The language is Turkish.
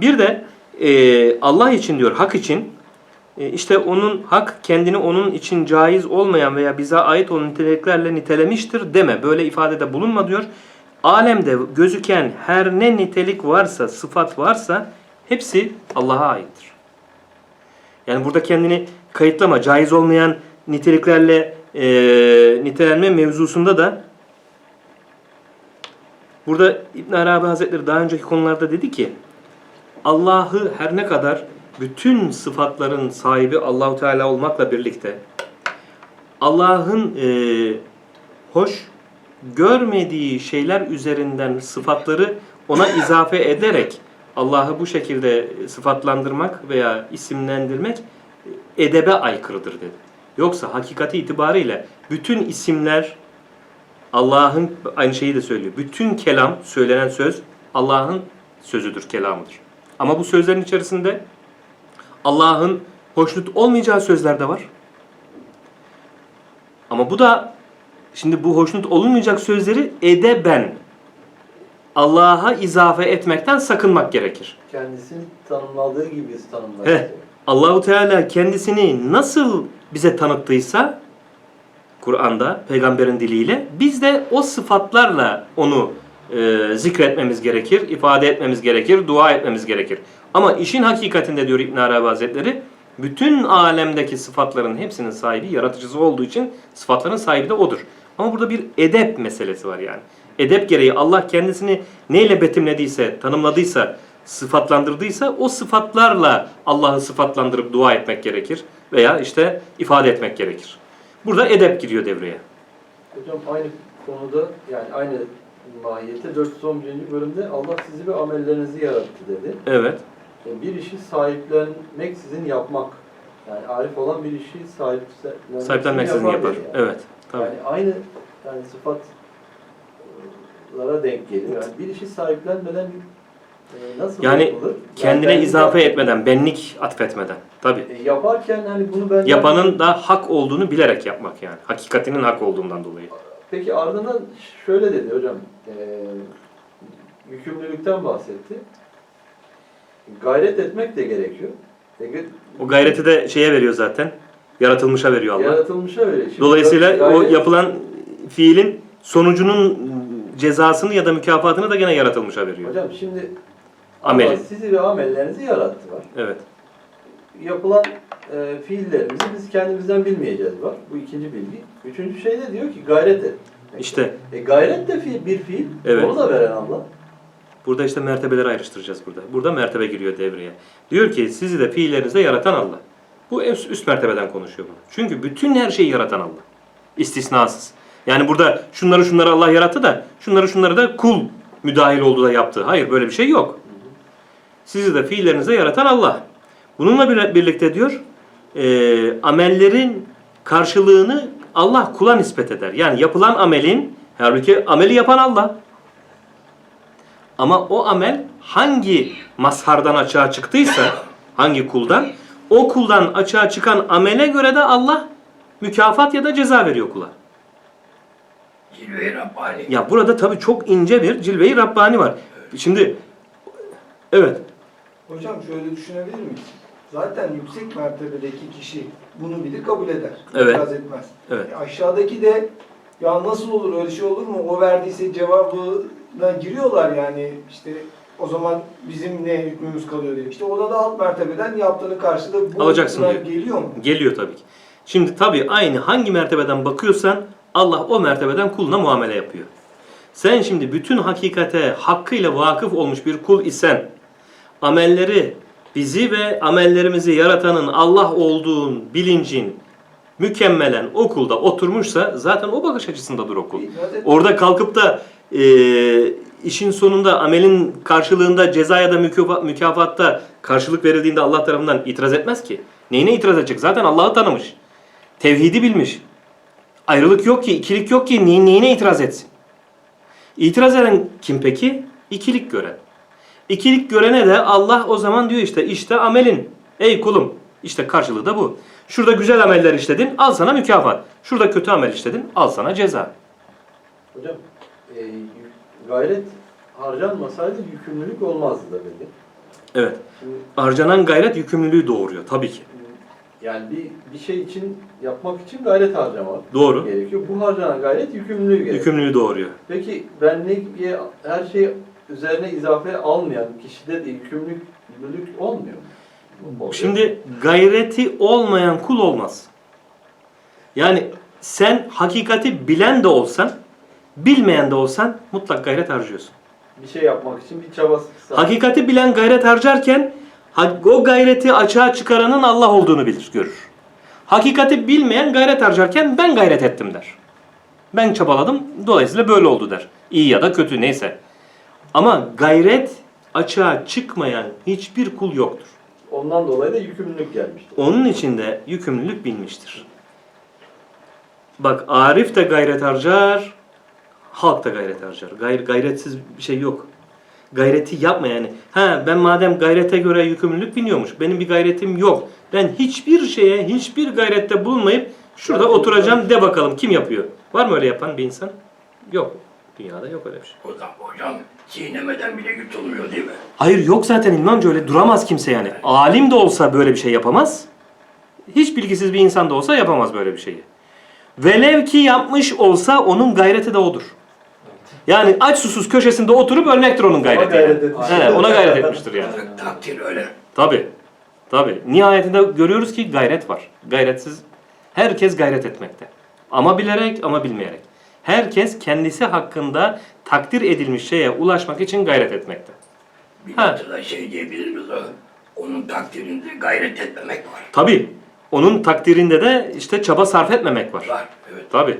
Bir de e, Allah için diyor, hak için e, işte onun hak kendini onun için caiz olmayan veya bize ait olan niteliklerle nitelemiştir deme. Böyle ifadede bulunma diyor. Alemde gözüken her ne nitelik varsa, sıfat varsa hepsi Allah'a aittir. Yani burada kendini kayıtlama. Caiz olmayan niteliklerle e, nitelenme mevzusunda da burada İbn Arabi Hazretleri daha önceki konularda dedi ki Allah'ı her ne kadar bütün sıfatların sahibi Allahu Teala olmakla birlikte Allah'ın e, hoş görmediği şeyler üzerinden sıfatları ona izafe ederek Allah'ı bu şekilde sıfatlandırmak veya isimlendirmek edebe aykırıdır dedi. Yoksa hakikati itibariyle bütün isimler Allah'ın aynı şeyi de söylüyor. Bütün kelam, söylenen söz Allah'ın sözüdür, kelamıdır. Ama bu sözlerin içerisinde Allah'ın hoşnut olmayacağı sözler de var. Ama bu da şimdi bu hoşnut olunmayacak sözleri edeben Allah'a izafe etmekten sakınmak gerekir. Kendisini tanımladığı gibi tanımlar. Allahu Teala kendisini nasıl bize tanıttıysa Kur'an'da peygamberin diliyle biz de o sıfatlarla onu e, zikretmemiz gerekir, ifade etmemiz gerekir, dua etmemiz gerekir. Ama işin hakikatinde diyor İbn Arabi Hazretleri bütün alemdeki sıfatların hepsinin sahibi yaratıcısı olduğu için sıfatların sahibi de odur. Ama burada bir edep meselesi var yani. Edep gereği Allah kendisini neyle betimlediyse, tanımladıysa, sıfatlandırdıysa o sıfatlarla Allah'ı sıfatlandırıp dua etmek gerekir veya işte ifade etmek gerekir. Burada edep giriyor devreye. Hocam aynı konuda yani aynı mahiyette 411. bölümde Allah sizi ve amellerinizi yarattı dedi. Evet. E, Bir işi sahiplenmek sizin yapmak. Yani arif olan bir işi sahiplenmek Sahiplenmeksizin yapar. dedi yani. Evet. Tabii. Yani aynı yani sıfatlara denk geliyor. Yani bir işi sahiplenmeden e, nasıl Yani yapılır? Kendine Yani izafe etmeden, benlik atfetmeden. Tabii. E, yaparken hani bunu ben Yapanın da hak olduğunu bilerek yapmak yani. Hakikatinin hak olduğundan dolayı. Peki ardından şöyle dedi hocam, e, yükümlülükten bahsetti. Gayret etmek de gerekiyor. E, O gayreti de şeye veriyor zaten. Yaratılmışa veriyor Allah. Yaratılmışa öyle. Şimdi Dolayısıyla o gayret- yapılan fiilin sonucunun cezasını ya da mükafatını da gene yaratılmışa veriyor. Hocam şimdi Ameli. Sizi ve amellerinizi yarattı var. Evet. Yapılan e, fiillerimizi biz kendimizden bilmeyeceğiz var. Bu ikinci bilgi. Üçüncü şey de diyor ki gayret et. İşte E, gayret de fiil, bir fiil. Evet. Onu da veren Allah. burada işte mertebeleri ayrıştıracağız burada. Burada mertebe giriyor devreye. Diyor ki sizi de fiillerinizde yaratan Allah. Bu üst, üst mertebeden konuşuyor bunu. Çünkü bütün her şeyi yaratan Allah. İstisnasız. Yani burada şunları şunları Allah yarattı da şunları şunları da kul müdahil oldu da yaptı. Hayır böyle bir şey yok. Sizi de fiillerinizde yaratan Allah. Bununla bir- birlikte diyor e, amellerin karşılığını Allah kula nispet eder. Yani yapılan amelin halbuki ameli yapan Allah. Ama o amel hangi mazhardan açığa çıktıysa, hangi kuldan, o kuldan açığa çıkan amele göre de Allah mükafat ya da ceza veriyor kula. Cilve-i Rabbani. Ya burada tabii çok ince bir cilve-i Rabbani var. Şimdi evet Hocam şöyle düşünebilir miyiz? Zaten yüksek mertebedeki kişi bunu bilir, kabul eder. Evet. İtiraz etmez. Evet. E, aşağıdaki de ya nasıl olur, öyle şey olur mu? O verdiyse cevabına giriyorlar yani işte o zaman bizim ne hükmümüz kalıyor diye. İşte o da alt mertebeden yaptığını karşılığı bu Alacaksın diyor. geliyor mu? geliyor tabii ki. Şimdi tabii aynı hangi mertebeden bakıyorsan Allah o mertebeden kuluna muamele yapıyor. Sen şimdi bütün hakikate hakkıyla vakıf olmuş bir kul isen amelleri bizi ve amellerimizi yaratanın Allah olduğun bilincin mükemmelen o kulda oturmuşsa zaten o bakış açısındadır o kul. İtiraz et- Orada kalkıp da e, işin sonunda amelin karşılığında ceza ya da mükafa- mükafatta karşılık verildiğinde Allah tarafından itiraz etmez ki. Neyine itiraz edecek? Zaten Allah'ı tanımış. Tevhidi bilmiş. Ayrılık yok ki, ikilik yok ki ne- neyine itiraz etsin? İtiraz eden kim peki? İkilik gören. İkilik görene de Allah o zaman diyor işte işte amelin. Ey kulum işte karşılığı da bu. Şurada güzel ameller işledin al sana mükafat. Şurada kötü amel işledin al sana ceza. Hocam e, gayret harcanmasaydı yükümlülük olmazdı da belli. Evet. Şimdi Harcanan gayret yükümlülüğü doğuruyor tabii ki. yani bir, bir şey için yapmak için gayret harcamak Doğru. gerekiyor. Bu harcanan gayret yükümlülüğü gerekiyor. Yükümlülüğü doğuruyor. Peki benliğe her şey üzerine izafe almayan kişide de yükümlülük, yükümlülük olmuyor mu? Oluyor. Şimdi gayreti olmayan kul olmaz. Yani sen hakikati bilen de olsan, bilmeyen de olsan mutlak gayret harcıyorsun. bir şey yapmak için bir çaba sarf- Hakikati bilen gayret harcarken ha- o gayreti açığa çıkaranın Allah olduğunu bilir, görür. Hakikati bilmeyen gayret harcarken ben gayret ettim der. Ben çabaladım, dolayısıyla böyle oldu der. İyi ya da kötü neyse. Ama gayret açığa çıkmayan hiçbir kul yoktur. Ondan dolayı da yükümlülük gelmiştir. Onun içinde yükümlülük binmiştir. Bak Arif de gayret harcar, halk da gayret harcar. Gayr gayretsiz bir şey yok. Gayreti yapma yani. Ha ben madem gayrete göre yükümlülük biniyormuş. Benim bir gayretim yok. Ben hiçbir şeye, hiçbir gayrette bulunmayıp şurada oturacağım de bakalım kim yapıyor. Var mı öyle yapan bir insan? Yok. Dünyada yok öyle bir şey. Zaman hocam çiğnemeden bile yutulmuyor değil mi? Hayır yok zaten İlmancı öyle duramaz kimse yani. Alim de olsa böyle bir şey yapamaz. Hiç bilgisiz bir insan da olsa yapamaz böyle bir şeyi. Velev ki yapmış olsa onun gayreti de odur. Yani aç susuz köşesinde oturup ölmektir onun gayreti. gayret yani. etmiş. He, ona gayret etmiştir yani. Takdir öyle. Tabi. Tabi. Nihayetinde görüyoruz ki gayret var. Gayretsiz herkes gayret etmekte. Ama bilerek ama bilmeyerek. Herkes kendisi hakkında takdir edilmiş şeye ulaşmak için gayret etmekte. Bir Ha. da şey diyebilir miyiz? Onun takdirinde gayret etmemek var. Tabi. Onun takdirinde de işte çaba sarf etmemek var. Var. Evet. Tabi.